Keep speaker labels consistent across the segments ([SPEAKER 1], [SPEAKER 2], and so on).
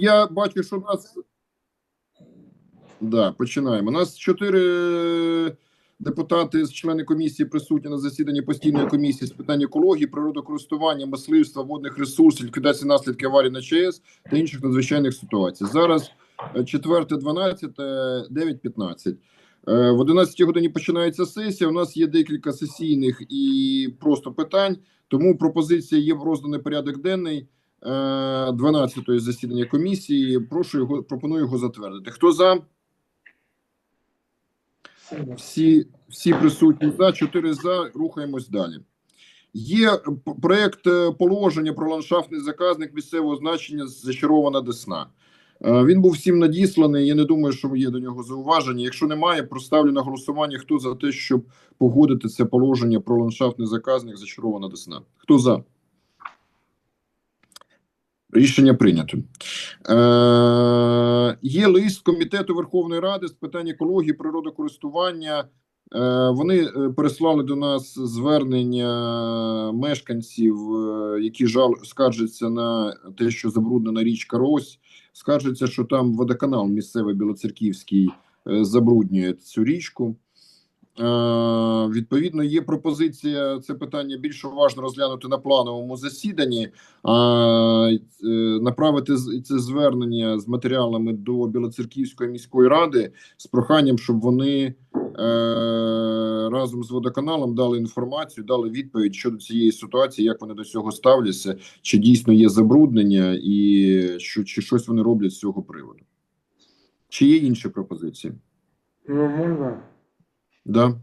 [SPEAKER 1] Я бачу, що нас. Да, починаємо. У нас чотири депутати з члени комісії присутні на засіданні постійної комісії з питань екології, природокористування, мисливства, водних ресурсів, ліквідації наслідків аварії на ЧАЕС та інших надзвичайних ситуацій. Зараз е, 4.12, 9.15. Е, В 11 годині починається сесія. У нас є декілька сесійних і просто питань. Тому пропозиція є в розданий порядок денний. 12-ї засідання комісії. Прошу його пропоную його затвердити. Хто за? Всі, всі присутні за, чотири за. Рухаємось далі. Є п- проект е, положення про ландшафтний заказник місцевого значення зачарована Десна. Е, Він був всім надісланий. Я не думаю, що є до нього зауваження. Якщо немає, проставлю на голосування. Хто за те, щоб погодити це положення про ландшафтний заказник зачарована Десна? Хто за? Рішення прийнято. Е, є лист Комітету Верховної Ради з питань екології, природокористування. Е, вони е, переслали до нас звернення мешканців, е, які жал скаржаться на те, що забруднена річка Рось. Скаржаться, що там водоканал місцевий білоцерківський е, забруднює цю річку. Е, відповідно, є пропозиція це питання більш уважно розглянути на плановому засіданні, е, направити це звернення з матеріалами до Білоцерківської міської ради з проханням, щоб вони е, разом з водоканалом дали інформацію, дали відповідь щодо цієї ситуації, як вони до цього ставляться, чи дійсно є забруднення, і що чи щось вони роблять з цього приводу. Чи є інші пропозиції?
[SPEAKER 2] Ну, можно?
[SPEAKER 1] Да.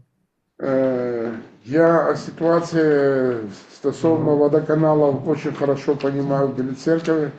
[SPEAKER 2] Э, Я о ситуации стосовно водоканалов очень хорошо понимаю в Белецеркове.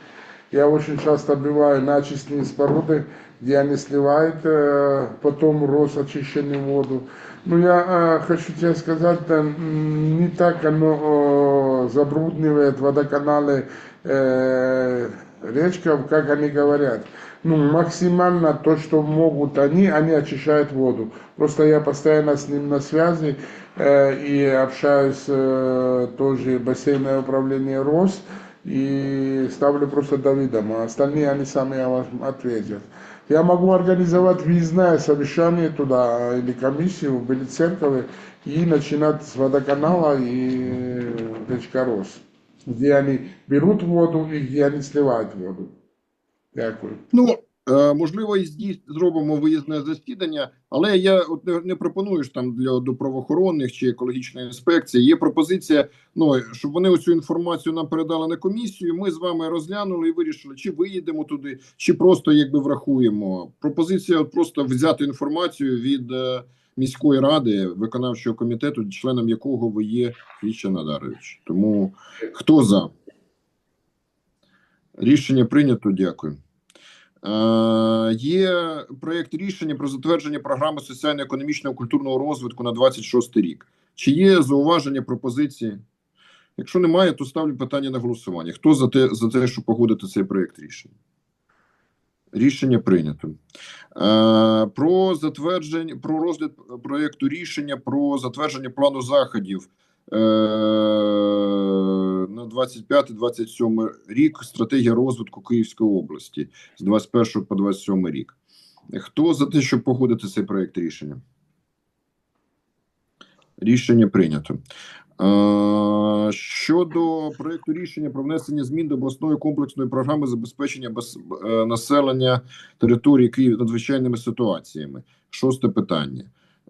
[SPEAKER 2] Я очень часто бываю на очистные споруды, где они сливают э, потом Росочищенную воду. Ну, я э, хочу тебе сказать, да, не так оно э, забруднивает водоканалы э, речков, как они говорят. Ну, максимально то, что могут они, они очищают воду. Просто я постоянно с ним на связи э, и общаюсь э, тоже бассейное управление РОС и ставлю просто до видома. Остальные они сами вам ответят. Я могу организовать въездное совещание туда или комиссию в Белецеркове и начинать с водоканала и речка Рос, где они берут воду и где они сливают воду. Дякую.
[SPEAKER 1] Ну е, можливо, і зробимо виїзне засідання, але я от не, не пропоную ж там для до правоохоронних чи екологічної інспекції. Є пропозиція, ну щоб вони оцю інформацію нам передали на комісію. Ми з вами розглянули і вирішили, чи виїдемо туди, чи просто якби врахуємо. Пропозиція от просто взяти інформацію від е, міської ради, виконавчого комітету, членом якого ви є Віча Надарович. Тому хто за? Рішення прийнято. Дякую. Е, Є проєкт рішення про затвердження програми соціально-економічного культурного розвитку на 26 рік. Чи є зауваження пропозиції? Якщо немає, то ставлю питання на голосування. Хто за те, за те, щоб погодити цей проєкт рішення? Рішення прийнято. Е, Про затвердження про розгляд проєкту рішення про затвердження плану заходів е, на 25-27 рік. Стратегія розвитку Київської області з 21 по 27 рік. Хто за те, щоб погодити цей проєкт рішення? Рішення прийнято. Щодо проєкту рішення про внесення змін до обласної комплексної програми забезпечення без, е, населення території Києва надзвичайними ситуаціями. Шосте питання.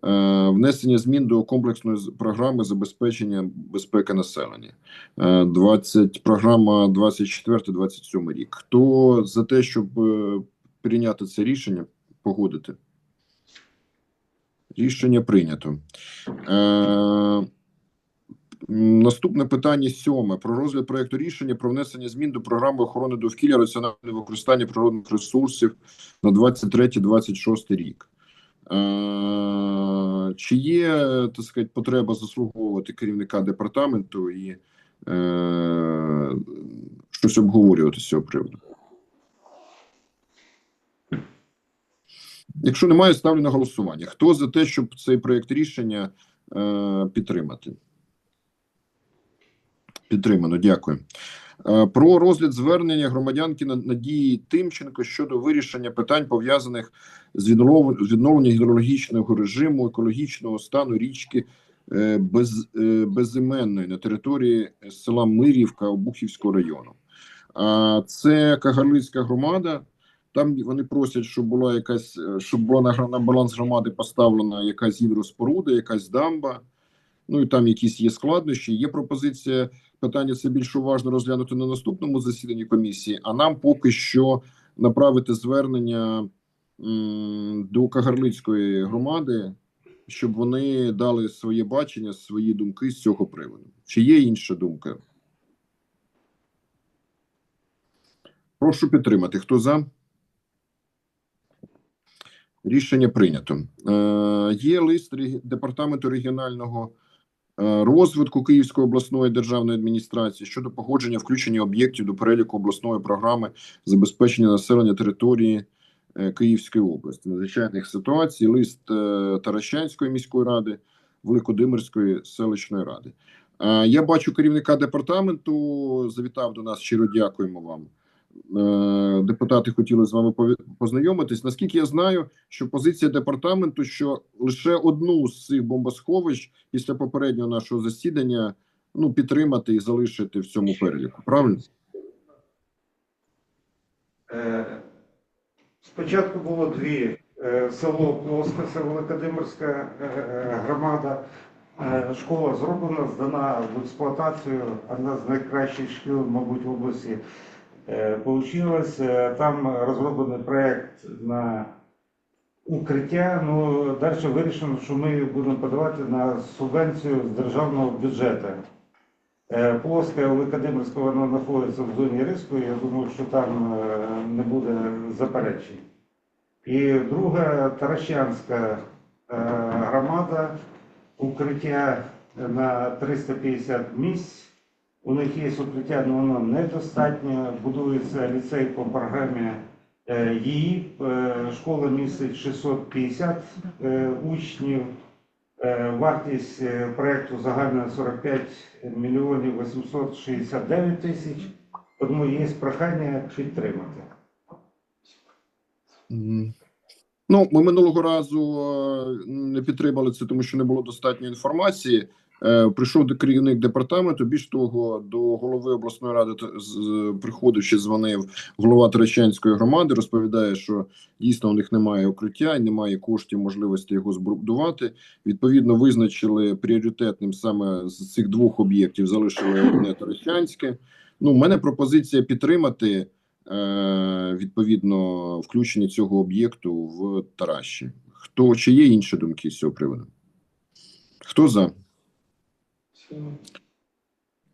[SPEAKER 1] Е, Внесення змін до комплексної програми забезпечення безпеки населення. Е, 20, програма 24-27 рік. Хто за те, щоб е, прийняти це рішення, погодити? Рішення прийнято. Е, Наступне питання сьоме про розгляд проекту рішення про внесення змін до програми охорони довкілля раціонального використання природних ресурсів на 23-26 рік. Е, чи є так сказати, потреба заслуговувати керівника департаменту і е, щось обговорювати з цього приводу? Якщо немає, ставлю на голосування. Хто за те, щоб цей проєкт рішення е, підтримати? Підтримано, дякую. Е, Про розгляд звернення громадянки На- Надії Тимченко щодо вирішення питань пов'язаних з віднов- з відновленням гідрологічного режиму екологічного стану річки е, без, е, безіменної на території села Мирівка Обухівського району. А це Кагарлицька громада. Там вони просять, щоб була якась, щоб була на, на баланс громади поставлена якась гідроспоруда, якась дамба. Ну і там якісь є складнощі. Є пропозиція питання це більш уважно розглянути на наступному засіданні комісії. А нам поки що направити звернення до Кагарлицької громади, щоб вони дали своє бачення, свої думки з цього приводу. Чи є інша думка? Прошу підтримати. Хто за? Рішення прийнято. Е, є лист департаменту регіонального розвитку Київської обласної державної адміністрації щодо погодження включення об'єктів до переліку обласної програми забезпечення населення території е, Київської області. Надзвичайних ситуацій. Лист е, Таращанської міської ради, Великодимирської селищної ради. Е, я бачу керівника департаменту. Завітав до нас. Щиро дякуємо вам. Е, Депутати хотіли з вами познайомитись. Наскільки я знаю, що позиція департаменту, що лише одну з цих бомбосховищ після попереднього нашого засідання ну підтримати і залишити в цьому переліку. Правильно?
[SPEAKER 3] Е, Спочатку було дві. Е, Село Плоске, це Великодимирська громада. Школа зроблена, здана в експлуатацію. Одна з найкращих шкіл, мабуть, в області е, получилась. Е, Там розроблений проєкт на укриття. Ну, далі вирішено, що ми будемо подавати на субвенцію з державного бюджету. Е, Плоска Великодимирська вона знаходиться в зоні риску. Я думаю, що там не буде заперечень. І друга Таращанська громада, укриття на 350 місць. У них є укриття, але воно недостатньо. Будується ліцей по програмі е, її. Е, Школа містить 650 е, учнів. Е, Вартість е, проекту загальна 45 мільйонів 869 тисяч. Тому є прохання підтримати.
[SPEAKER 1] Ну, ми минулого разу е, не підтримали це, тому що не було достатньо інформації. Е, Прийшов до керівник департаменту. Більш того, до голови обласної ради та- з- приходив дзвонив голова Таращанської громади. Розповідає, що дійсно у них немає укриття немає коштів, можливості його збудувати. Відповідно, визначили пріоритетним саме з цих двох об'єктів. Залишили одне Таращанське. Ну, у мене пропозиція підтримати е, відповідно включення цього об'єкту в Тараші. Хто чи є інші думки з цього приводу? Хто за?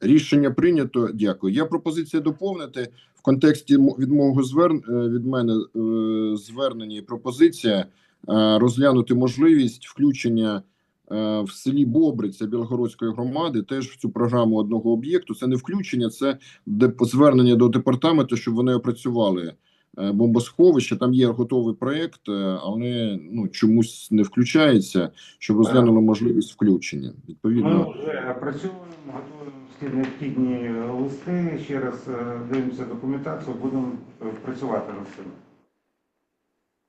[SPEAKER 1] Рішення прийнято. Дякую. Є пропозиція доповнити в контексті від мого звер... е, від мене е, звернення і пропозиція е, розглянути можливість включення в селі Бобриця Білогородської громади теж в цю програму одного об'єкту. Це не включення, це звернення до департаменту, щоб вони опрацювали е, бомбосховище. Там є готовий проект, е, але ну чомусь не включається, щоб розглянули можливість включення. Відповідно.
[SPEAKER 3] Ми вже працюємо, готуємо всі необхідні листи. Ще раз е, дивимося документацію, будемо е, працювати над цим.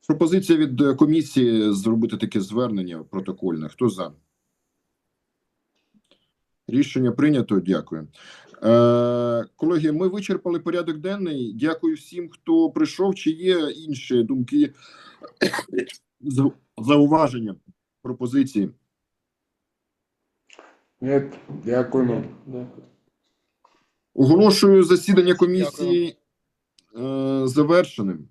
[SPEAKER 1] Пропозиція від е, комісії зробити таке звернення протокольне. Хто за? Рішення прийнято. Дякую. Е, колеги, ми вичерпали порядок денний. Дякую всім, хто прийшов. Чи є інші думки, зауваження, пропозиції?
[SPEAKER 2] Ні, дякуємо.
[SPEAKER 1] Оголошую засідання комісії е, завершеним.